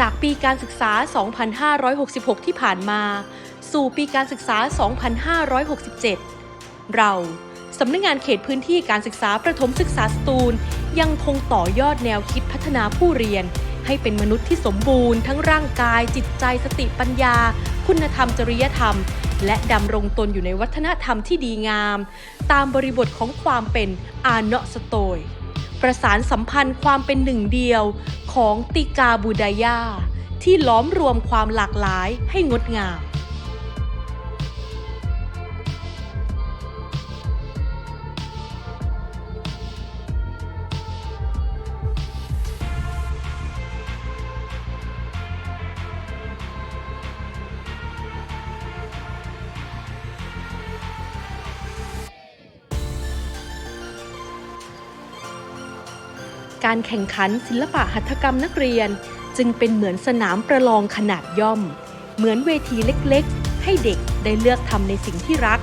จากปีการศึกษา 2566 ที่ผ่านมา สู่ปีการศึกษา 2567 เราสำนักงานเขตพื้นที่การศึกษาประถมศึกษาสตูล ยังคงต่อยอดแนวคิดพัฒนาผู้เรียน ให้เป็นมนุษย์ที่สมบูรณ์ ทั้งร่างกาย จิตใจสติปัญญา คุณธรรมจริยธรรม และดำรงตนอยู่ในวัฒนธรรมที่ดีงาม ตามบริบทของความเป็นอาเนาะสโตย ประสานสัมพันธ์ความเป็นหนึ่งเดียวของติกาบูดายาที่ล้อมรวมความหลากหลายให้งดงาม การแข่งขันศิลปะหัตถกรรมนักเรียน จึงเป็นเหมือนสนามประลองขนาดย่อม เหมือนเวทีเล็กๆ ให้เด็กได้เลือกทำในสิ่งที่รัก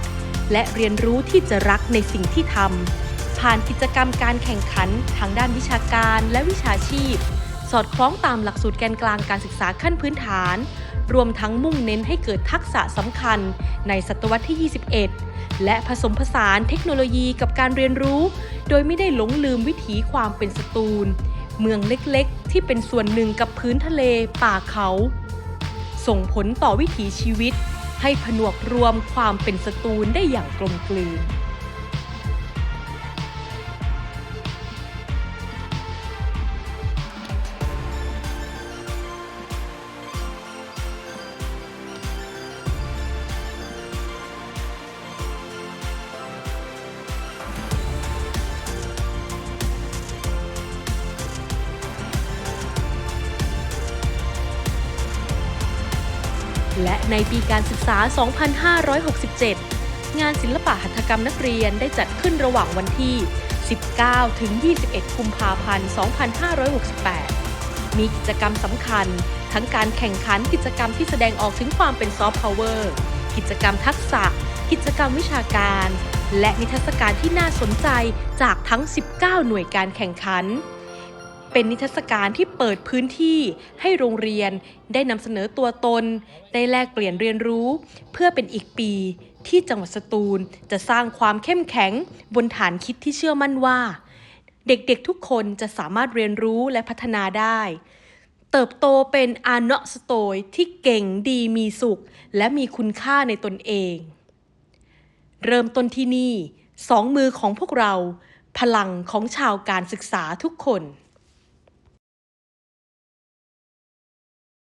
และเรียนรู้ที่จะรักในสิ่งที่ทำผ่านกิจกรรมการแข่งขันทางด้านวิชาการและวิชาชีพ สอดคล้องตามหลักสูตรแกนกลางการศึกษาขั้นพื้นฐาน รวมทั้งมุ่งเน้นให้เกิดทักษะสำคัญในศตวรรษที่ 21 และผสมผสานเทคโนโลยีกับการเรียนรู้ โดยไม่ได้หลงลืมวิถีความเป็นสตูล เมืองเล็กๆ ที่เป็นส่วนหนึ่งกับพื้นทะเลป่าเขา ส่งผลต่อวิถีชีวิต ให้ผนวกรวมความเป็นสตูลได้อย่างกลมกลืน และในปีการศึกษา 2567 งานศิลปะหัตถกรรมนักเรียนได้จัดขึ้นระหว่างวันที่ 19 ถึง 21 กุมภาพันธ์ 2568 มีกิจกรรมสำคัญ ทั้งการแข่งขันกิจกรรมที่แสดงออกถึงความเป็นซอฟต์พาวเวอร์ กิจกรรมทักษะ กิจกรรมวิชาการ และนิทรรศการที่น่าสนใจจากทั้ง 19 หน่วยการแข่งขัน เป็นนิทรรศการที่เปิดพื้นที่ให้โรงเรียนได้นำเสนอตัวตน ได้แลกเปลี่ยนเรียนรู้ เพื่อเป็นอีกปีที่จังหวัดสตูลจะสร้างความเข้มแข็งบนฐานคิดที่เชื่อมั่นว่า เด็กๆทุกคนจะสามารถเรียนรู้และพัฒนาได้ เติบโตเป็นอาเนาะสโตยที่เก่งดีมีสุข และมีคุณค่าในตนเอง เริ่มต้นที่นี่สองมือของพวกเรา พลังของชาวการศึกษาทุกคน